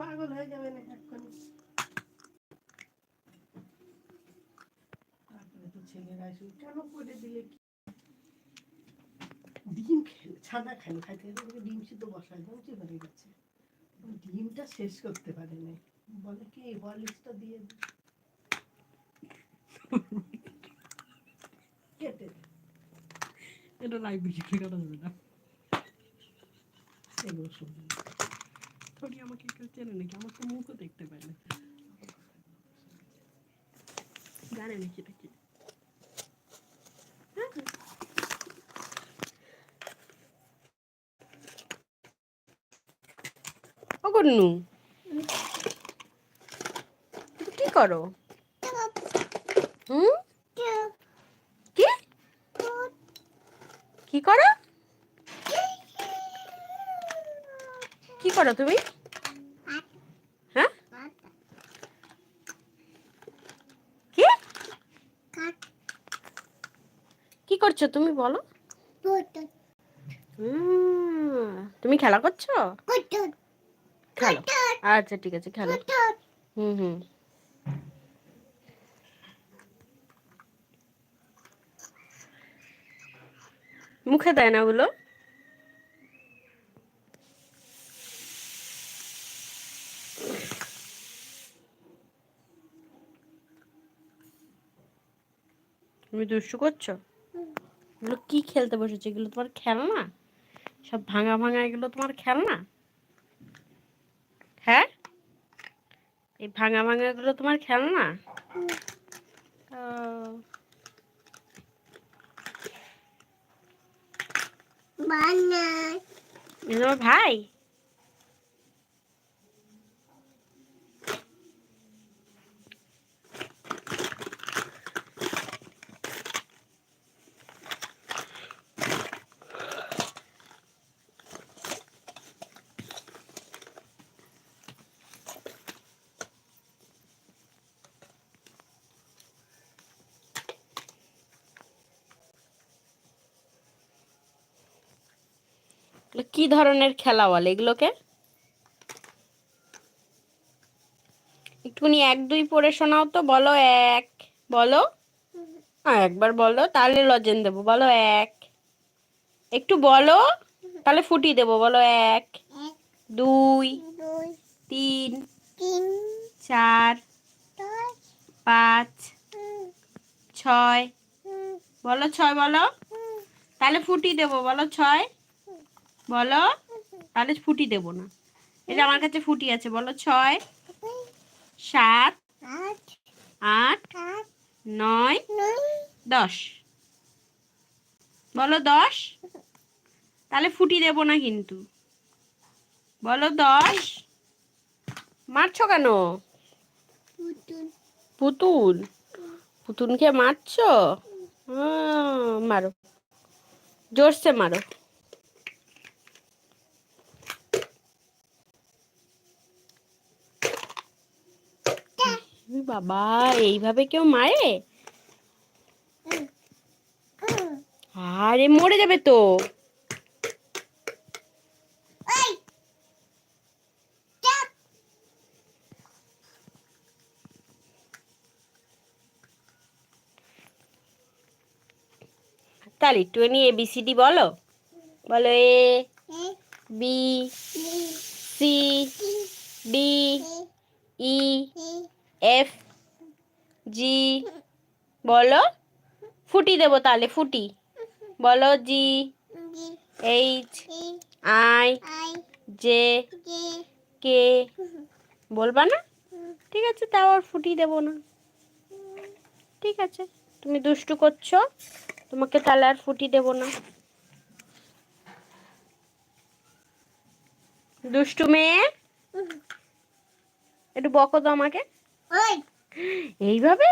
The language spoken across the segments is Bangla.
পাগল হয়ে যাবে না এক্ষুনি তারপরে তো ছেলেরা এসে কেন করে দিলে কি? ডিম খেলে ছানা খাইলে খাইতে ডিম সিদ্ধ বসায় ধমচি হয়ে গেছে ডিমটা শেষ করতে পারে নাই বলে কি বলিসটা দিয়ে। কেটে এটা লাইভ ভিডিও করা যাবে না এগুলো শুনবি না। আমাকে কেউ চেনে নাকি? আমার তো মুখও দেখতে পায় না। জানে নাকি এটা কি। তুমি কি করো? হুম কি কি করো কি করো তুমি? হ্যাঁ? কি? করছ তুমি বলো? তুমি খেলা করছ? আচ্ছা ঠিক আছে, খেলো। হুম হুম। মুখে দেয় না ওগুলো? তুমি দুষ্টু করছ? এগুলো কি খেলতে বসেছে? এগুলো তোমার খেলনা? সব ভাঙা ভাঙা এগুলো তোমার খেলনা? হ্যাঁ? এই ভাঙা ভাঙা এগুলো তোমার খেলনা? ভাই? কি ধরনের খেলা বলে? এগুলোকে? একটুখানি এক, দুই পড়ে শোনাও তো, বলো এক, বলো। হ্যাঁ একবার বলো, তাহলে লজেন দেবো, বলো এক। একটু বলো, তাহলে ফুটি দেবো, বলো এক, দুই, তিন, চার, পাঁচ, ছয়, বলো ছয়, বলো। তাহলে ফুটি দেবো, বলো ছয়। বলো? তাহলে ফুটি দেবো না। এটা আমার কাছে ফুটি আছে বলো? ছয় সাত আট নয় দশ। বলো দশ? তাহলে ফুটি দেবো না কিন্তু। বলো দশ? মারছো কেন? পুতুল। পুতুলকে মারছো? মারো। জোরসে মারো ই বাবা এইভাবে কেউ মারে? আরে মরে যাবে তো। তাহলে একটুখানি এবিসিডি বলো। বলো A B C D E F G বলো? ফুটি দেবো তাহলে, ফুটি। বলো G H I J K বলবা না? ঠিক আছে, তাও আর ফুটি দেবো না। ঠিক আছে, তুমি দুষ্টু করছ, তোমাকে তাহলে আর ফুটি দেবো না। দুষ্টু মেয়ে, একটু বকো তো আমাকে। এইভাবে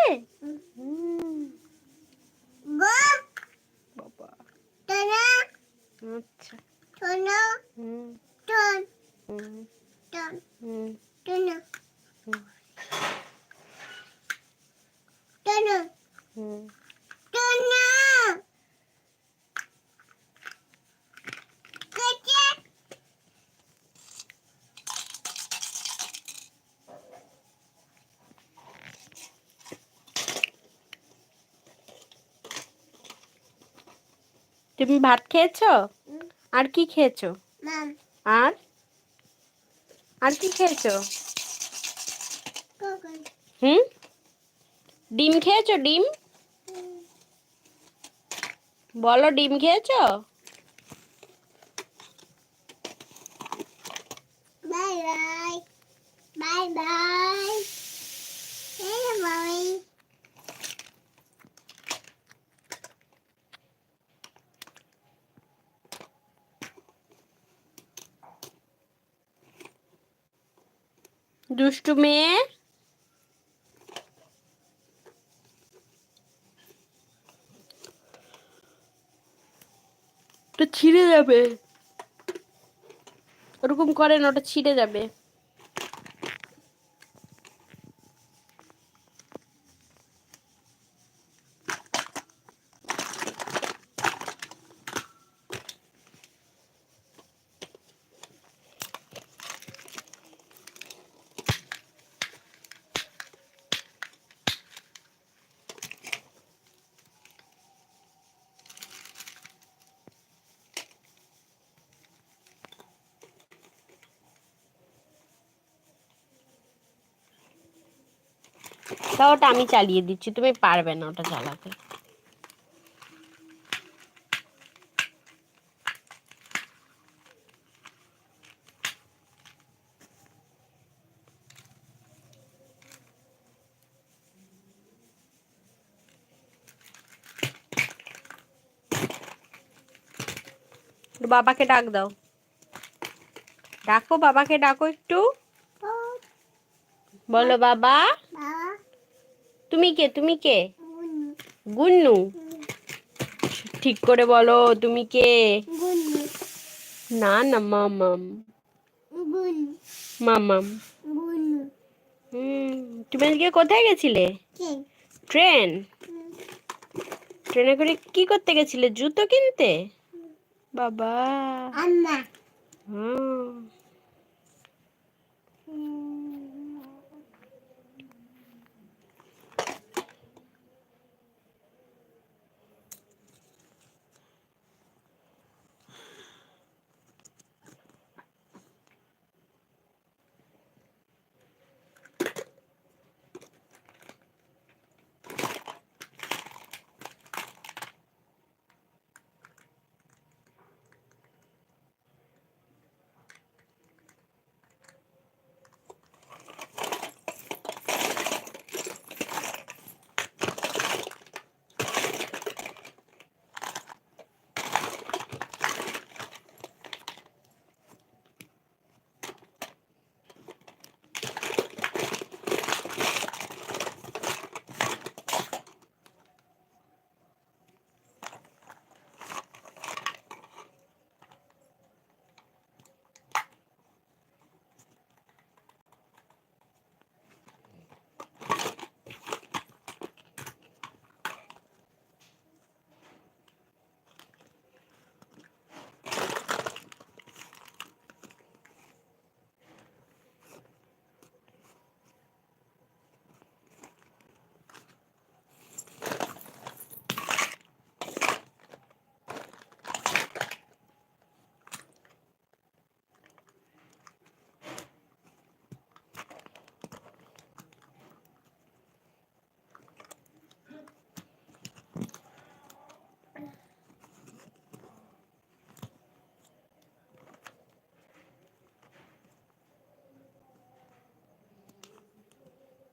হুম, বাবা আচ্ছা হুম হুম হুম হুম তুমি ভাত খেয়েছো? আর কি খেয়েছো? আর? আর কি খেয়েছো? হুম? ডিম খেয়েছো ডিম? বলো ডিম খেয়েছো বাই বাই বাই বাই এই বাই দুষ্টু মেয়ে। ওটা ছিঁড়ে যাবে। ওরকম করেন ওটা ছিঁড়ে যাবে। তা ওটা আমি চালিয়ে দিচ্ছি। তুমি পারবে না ওটা চালাতে। বাবাকে ডাক দাও। ডাকো বাবাকে ডাকো একটু। বলো বাবা বাবা। তুমি কে? তুমি কে? গুন গুন্নু। ঠিক করে বলো তুমি কে? না না মামাম। মামাম। হুম তুমি আজকে কোথায় গেছিলে? ট্রেন? ট্রেনে করে কি করতে গেছিলে? জুতো কিনতে? বাবা। হুম।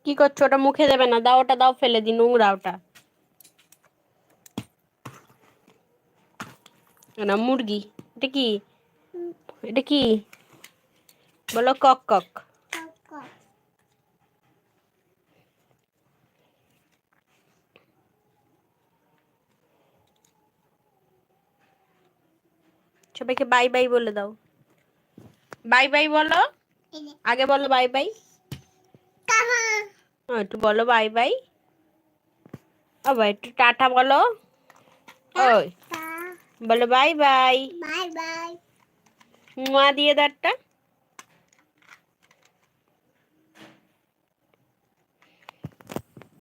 কি করছ? ওটা মুখে দেবে না। দাও ওটা দাও ফেলে দিন নোংরা ওটা। না মুরগি। এটা কি? এটা কি? বলো কক কক। সবাইকে বাই বাই বলে দাও। বাই বাই বলো। আগে বলো বাই বাই। একটু বলো বাই বাই আবার একটু টাটা বলো। ওই বলো বাই বাই বাই বাই মুয়া দিয়ে দাঁড়টা